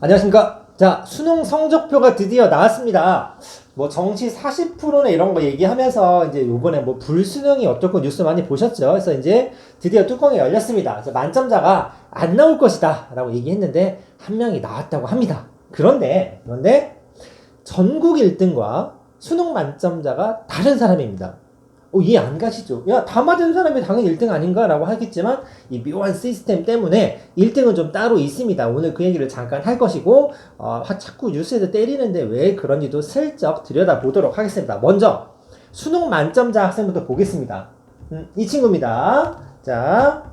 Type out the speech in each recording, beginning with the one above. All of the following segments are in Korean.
안녕하십니까. 자, 수능 성적표가 드디어 나왔습니다. 뭐 정시 40%네 이런 거 얘기하면서 이제 요번에 뭐 불수능이 어떻고 뉴스 많이 보셨죠? 그래서 이제 드디어 뚜껑이 열렸습니다. 그래서 만점자가 안 나올 것이다 라고 얘기했는데 한 명이 나왔다고 합니다. 그런데, 그런데 전국 1등과 수능 만점자가 다른 사람입니다. 어, 이해 안 가시죠? 야, 다 맞은 사람이 당연히 1등 아닌가라고 하겠지만, 이 묘한 시스템 때문에 1등은 좀 따로 있습니다. 오늘 그 얘기를 잠깐 할 것이고, 어, 하- 자꾸 뉴스에서 때리는데 왜 그런지도 슬쩍 들여다 보도록 하겠습니다. 먼저, 수능 만점자 학생부터 보겠습니다. 음, 이 친구입니다. 자,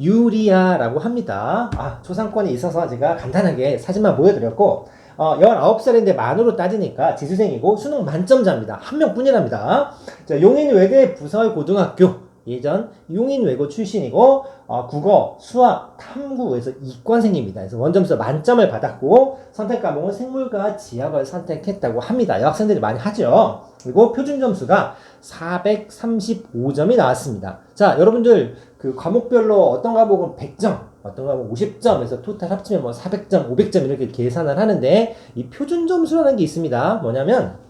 유리아라고 합니다. 아, 초상권이 있어서 제가 간단하게 사진만 보여드렸고, 어, 19살인데 만으로 따지니까 지수생이고 수능 만점자입니다. 한 명뿐이랍니다. 자, 용인 외대 부서고등학교 예전 용인 외고 출신이고 어, 국어, 수학, 탐구에서 이과생입니다. 그래서 원점수 만점을 받았고 선택 과목은 생물과 지학을 선택했다고 합니다. 여학생들이 많이 하죠. 그리고 표준 점수가 435점이 나왔습니다. 자, 여러분들 그 과목별로 어떤 과목은 100점, 어떤 과목은 50점에서 토탈 합치면 뭐 400점, 500점 이렇게 계산을 하는데 이 표준 점수라는 게 있습니다. 뭐냐면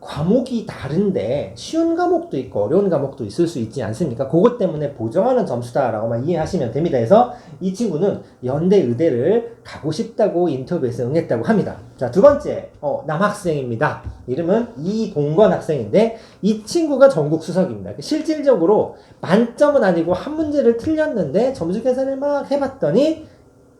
과목이 다른데 쉬운 과목도 있고 어려운 과목도 있을 수 있지 않습니까? 그것 때문에 보정하는 점수다라고만 이해하시면 됩니다. 그래서 이 친구는 연대 의대를 가고 싶다고 인터뷰에서 응했다고 합니다. 자, 두 번째, 어, 남학생입니다. 이름은 이동건 학생인데 이 친구가 전국 수석입니다. 실질적으로 만점은 아니고 한 문제를 틀렸는데 점수 계산을 막 해봤더니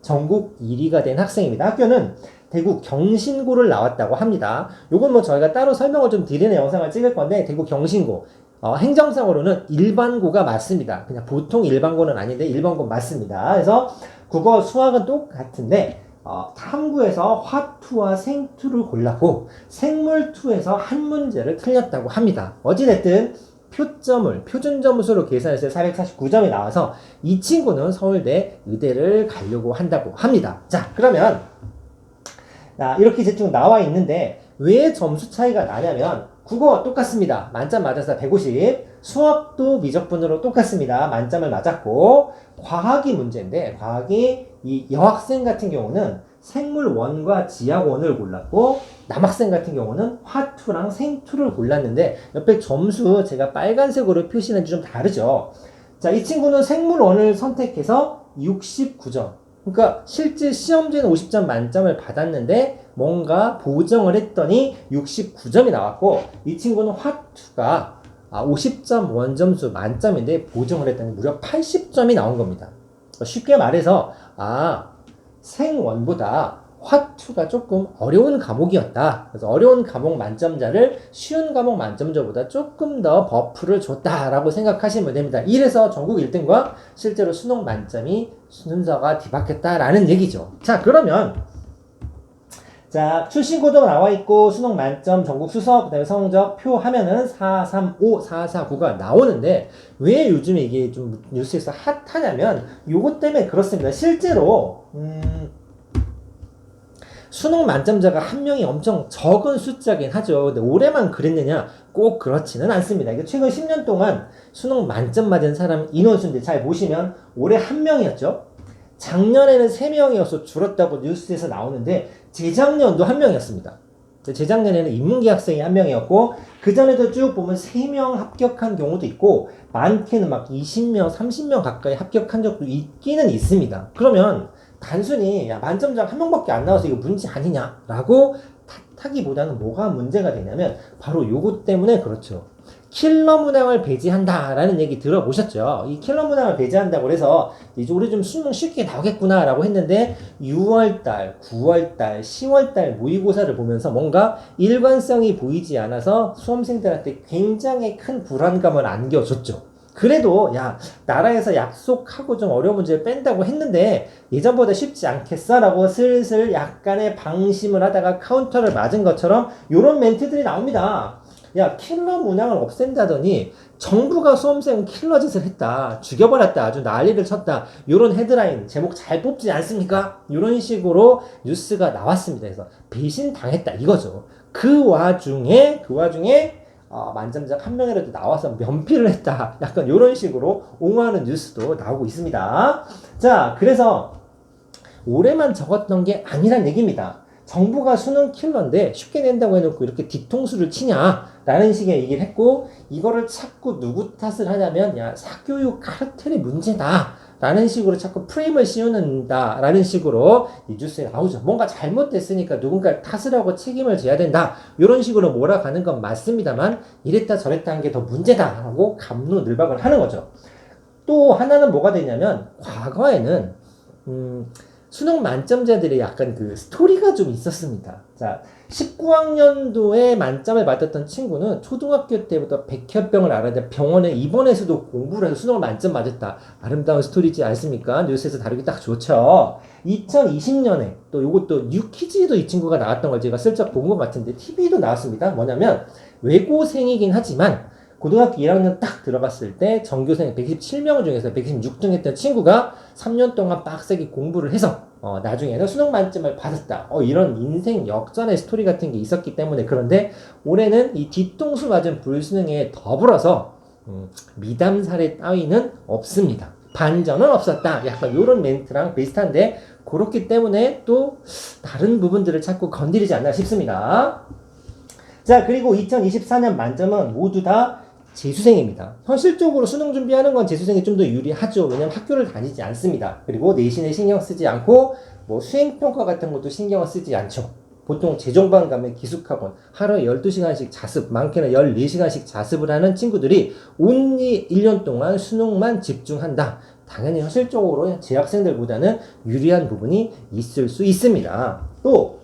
전국 1위가 된 학생입니다. 학교는 대구 경신고를 나왔다고 합니다. 요건 뭐 저희가 따로 설명을 좀 드리는 영상을 찍을 건데 대구 경신고 어, 행정상으로는 일반고가 맞습니다. 그냥 보통 일반고는 아닌데 일반고 맞습니다. 그래서 국어 수학은 똑같은데 어, 탐구에서 화투와 생투를 골랐고 생물투에서 한 문제를 틀렸다고 합니다. 어찌됐든 표점을 표준 점수로 계산했을 때 449점이 나와서 이 친구는 서울대 의대를 가려고 한다고 합니다. 자, 그러면 자, 이렇게 이제 쭉 나와 있는데 왜 점수 차이가 나냐면 국어 똑같습니다. 만점 맞아서 150. 수학도 미적분으로 똑같습니다. 만점을 맞았고 과학이 문제인데 과학이 이 여학생 같은 경우는 생물 1과 지학 1을 골랐고 남학생 같은 경우는 화투랑 생투를 골랐는데 옆에 점수 제가 빨간색으로 표시는 좀 다르죠. 자, 이 친구는 생물 1을 선택해서 69점. 그러니까 실제 시험지는 50점 만점을 받았는데 뭔가 보정을 했더니 69점이 나왔고 이 친구는 화투가 아, 50점 원점수 만점인데 보정을 했더니 무려 80점이 나온 겁니다. 쉽게 말해서 아 생원보다 화투가 조금 어려운 과목이었다. 그래서 어려운 과목 만점자를 쉬운 과목 만점자보다 조금 더 버프를 줬다라고 생각하시면 됩니다. 이래서 전국 1등과 실제로 수능 만점이 순서가 뒤바뀌었다라는 얘기죠. 자, 그러면 자, 출신 코드가 나와 있고 수능 만점 전국 수석 그다음에 성적 표 하면은 435, 449가 나오는데 왜 요즘에 이게 좀 뉴스에서 핫하냐면 요것 때문에 그렇습니다. 실제로 음 수능 만점자가 한 명이 엄청 적은 숫자긴 하죠. 근데 올해만 그랬느냐? 꼭 그렇지는 않습니다. 이게 최근 10년 동안 수능 만점 맞은 사람 인원수인데 잘 보시면 올해 한 명이었죠. 작년에는 3명이어서 줄었다고 뉴스에서 나오는데 재작년도 한 명이었습니다. 재작년에는 인문계 학생이 한 명이었고 그 전에도 쭉 보면 3명 합격한 경우도 있고 많게는 막 20명, 30명 가까이 합격한 적도 있기는 있습니다. 그러면 단순히 야 만점자 한 명밖에 안 나와서 이거 문제 아니냐라고 탓하기보다는 뭐가 문제가 되냐면 바로 요것 때문에 그렇죠. 킬러 문항을 배제한다라는 얘기 들어보셨죠? 이 킬러 문항을 배제한다고 해서 이제 우리 좀 수능 쉽게 나오겠구나라고 했는데 6월달, 9월달, 10월달 모의고사를 보면서 뭔가 일관성이 보이지 않아서 수험생들한테 굉장히 큰 불안감을 안겨줬죠. 그래도 야 나라에서 약속하고 좀 어려운 문제를 뺀다고 했는데 예전보다 쉽지 않겠어라고 슬슬 약간의 방심을 하다가 카운터를 맞은 것처럼 이런 멘트들이 나옵니다. 야 킬러 문항을 없앤다더니 정부가 수험생 킬러 짓을 했다 죽여버렸다 아주 난리를 쳤다 이런 헤드라인 제목 잘 뽑지 않습니까? 이런 식으로 뉴스가 나왔습니다. 그래서 배신 당했다 이거죠. 그 와중에 그 와중에 어, 만점작 한 명이라도 나와서 면피를 했다. 약간 이런 식으로 옹호하는 뉴스도 나오고 있습니다. 자, 그래서 올해만 적었던 게 아니란 얘기입니다. 정부가 수능 킬러인데 쉽게 낸다고 해놓고 이렇게 뒤통수를 치냐? 라는 식의 얘기를 했고, 이거를 자꾸 누구 탓을 하냐면, 야, 사교육 카르텔이 문제다. 라는 식으로 자꾸 프레임을 씌우는다. 라는 식으로 이 뉴스에 나오죠. 뭔가 잘못됐으니까 누군가 탓을 하고 책임을 져야 된다. 이런 식으로 몰아가는 건 맞습니다만, 이랬다 저랬다 한 게 더 문제다. 라고 감로늘박을 하는 거죠. 또 하나는 뭐가 되냐면, 과거에는, 음, 수능 만점자들의 약간 그 스토리가 좀 있었습니다. 자, 19학년도에 만점을 받았던 친구는 초등학교 때부터 백혈병을 앓았는데 병원에 입원해서도 공부를 해서 수능을 만점 맞았다. 아름다운 스토리지 않습니까? 뉴스에서 다루기 딱 좋죠. 2020년에 또 요것도 뉴키즈에도 이 친구가 나왔던 걸 제가 슬쩍 본 것 같은데 TV도 나왔습니다. 뭐냐면 외고생이긴 하지만 고등학교 1학년 딱 들어갔을 때 전교생 117명 중에서 116등 했던 친구가 3년 동안 빡세게 공부를 해서 어, 나중에는 수능 만점을 받았다. 어, 이런 인생 역전의 스토리 같은 게 있었기 때문에 그런데 올해는 이 뒤통수 맞은 불수능에 더불어서 음, 미담 사례 따위는 없습니다. 반전은 없었다. 약간 이런 멘트랑 비슷한데 그렇기 때문에 또 다른 부분들을 자꾸 건드리지 않나 싶습니다. 자, 그리고 2024년 만점은 모두 다 재수생입니다. 현실적으로 수능 준비하는 건 재수생이 좀 더 유리하죠. 왜냐면 학교를 다니지 않습니다. 그리고 내신에 신경 쓰지 않고 뭐 수행평가 같은 것도 신경을 쓰지 않죠. 보통 재종반 가면 기숙학원 하루에 12시간씩 자습, 많게는 14시간씩 자습을 하는 친구들이 온리 1년 동안 수능만 집중한다. 당연히 현실적으로 재학생들보다는 유리한 부분이 있을 수 있습니다. 또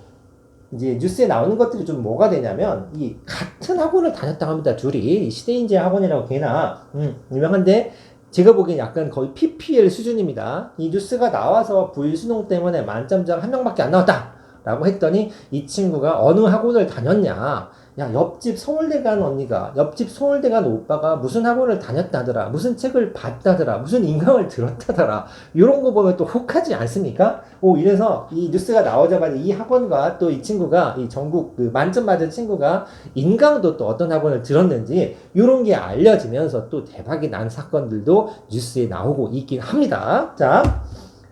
이제 뉴스에 나오는 것들이 좀 뭐가 되냐면 이 같은 학원을 다녔다고 합니다. 둘이 시대인재 학원이라고 걔나 음, 유명한데 제가 보기엔 약간 거의 PPL 수준입니다. 이 뉴스가 나와서 불수능 때문에 만점자가 한 명밖에 안 나왔다. 라고 했더니 이 친구가 어느 학원을 다녔냐. 야, 옆집 서울대 간 언니가, 옆집 서울대 간 오빠가 무슨 학원을 다녔다더라, 무슨 책을 봤다더라, 무슨 인강을 들었다더라, 이런 거 보면 또 혹하지 않습니까? 오, 이래서 이 뉴스가 나오자마자 이 학원과 또 이 친구가, 이 전국 그 만점 맞은 친구가 인강도 또 어떤 학원을 들었는지, 이런 게 알려지면서 또 대박이 난 사건들도 뉴스에 나오고 있긴 합니다. 자.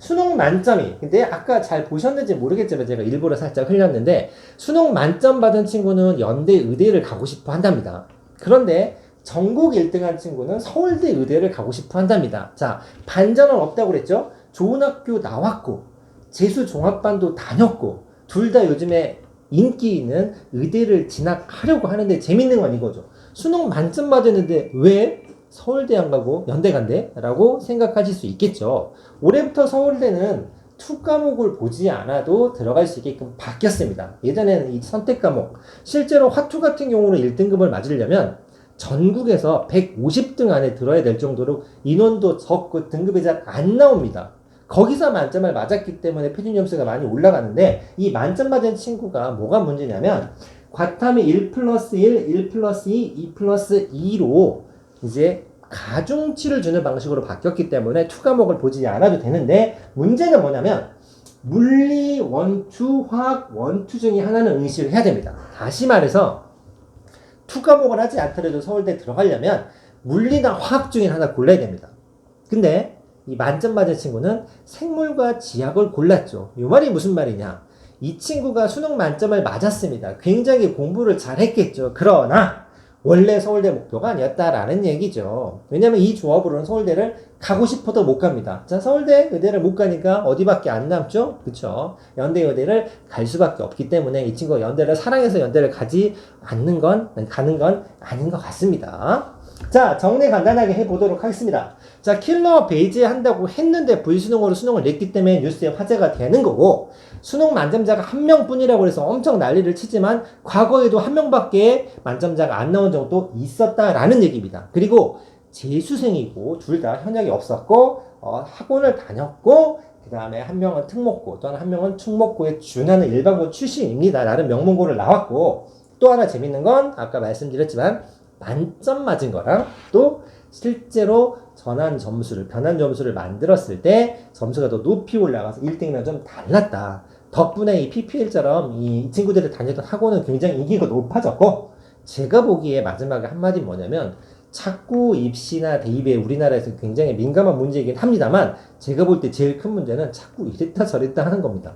수능 만점이 근데 아까 잘 보셨는지 모르겠지만 제가 일부러 살짝 흘렸는데 수능 만점 받은 친구는 연대 의대를 가고 싶어 한답니다. 그런데 전국 1등한 친구는 서울대 의대를 가고 싶어 한답니다. 자, 반전은 없다고 그랬죠? 좋은 학교 나왔고 재수 종합반도 다녔고 둘 다 요즘에 인기 있는 의대를 진학하려고 하는데 재밌는 건 이거죠. 수능 만점 받았는데 왜 서울대 안 가고 연대 간대? 라고 생각하실 수 있겠죠. 올해부터 서울대는 투 과목을 보지 않아도 들어갈 수 있게끔 바뀌었습니다. 예전에는 이 선택 과목, 실제로 화투 같은 경우는 1등급을 맞으려면 전국에서 150등 안에 들어야 될 정도로 인원도 적고 등급이 잘 안 나옵니다. 거기서 만점을 맞았기 때문에 표준 점수가 많이 올라가는데 이 만점 맞은 친구가 뭐가 문제냐면 과탐이 1 플러스 1, 1 플러스 2, 2 플러스 2로 이제 가중치를 주는 방식으로 바뀌었기 때문에 투 과목을 보지 않아도 되는데 문제는 뭐냐면 물리 원투 화학 원투 중에 하나는 응시를 해야 됩니다. 다시 말해서 투 과목을 하지 않더라도 서울대 들어가려면 물리나 화학 중에 하나 골라야 됩니다. 근데 이 만점 맞은 친구는 생물과 지학을 골랐죠. 이 말이 무슨 말이냐? 이 친구가 수능 만점을 맞았습니다. 굉장히 공부를 잘했겠죠. 그러나 원래 서울대 목표가 아니었다라는 얘기죠. 왜냐면 이 조합으로는 서울대를 가고 싶어도 못 갑니다. 자, 서울대 의대를 못 가니까 어디밖에 안 남죠? 그쵸? 연대 의대를 갈 수밖에 없기 때문에 이 친구가 연대를 사랑해서 연대를 가지 않는 건, 가는 건 아닌 것 같습니다. 자, 정리 간단하게 해보도록 하겠습니다. 자, 킬러 배제한다고 했는데 불수능으로 수능을 냈기 때문에 뉴스에 화제가 되는 거고, 수능 만점자가 한 명뿐이라고 해서 엄청 난리를 치지만, 과거에도 한 명밖에 만점자가 안 나온 적도 있었다라는 얘기입니다. 그리고 재수생이고, 둘 다 현역이 없었고, 어, 학원을 다녔고, 그 다음에 한 명은 특목고, 또한 명은 충목고에 준하는 일반고 출신입니다. 라는 명문고를 나왔고, 또 하나 재밌는 건, 아까 말씀드렸지만, 만점 맞은 거랑 또 실제로 전환 점수를, 변환 점수를 만들었을 때 점수가 더 높이 올라가서 1등이랑 좀 달랐다. 덕분에 이 PPL처럼 이 친구들이 다녔던 학원은 굉장히 인기가 높아졌고, 제가 보기에 마지막에 한마디 뭐냐면, 착구 입시나 대입에 우리나라에서 굉장히 민감한 문제이긴 합니다만 제가 볼 때 제일 큰 문제는 자꾸 이랬다 저랬다 하는 겁니다.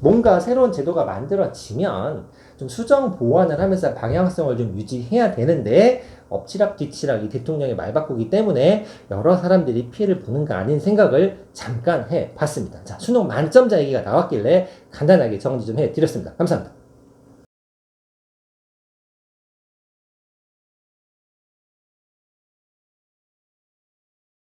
뭔가 새로운 제도가 만들어지면 좀 수정 보완을 하면서 방향성을 좀 유지해야 되는데 엎치락 뒤치락 이 대통령의 말 바꾸기 때문에 여러 사람들이 피해를 보는 거 아닌 생각을 잠깐 해 봤습니다. 자, 수능 만점자 얘기가 나왔길래 간단하게 정리 좀 해 드렸습니다. 감사합니다.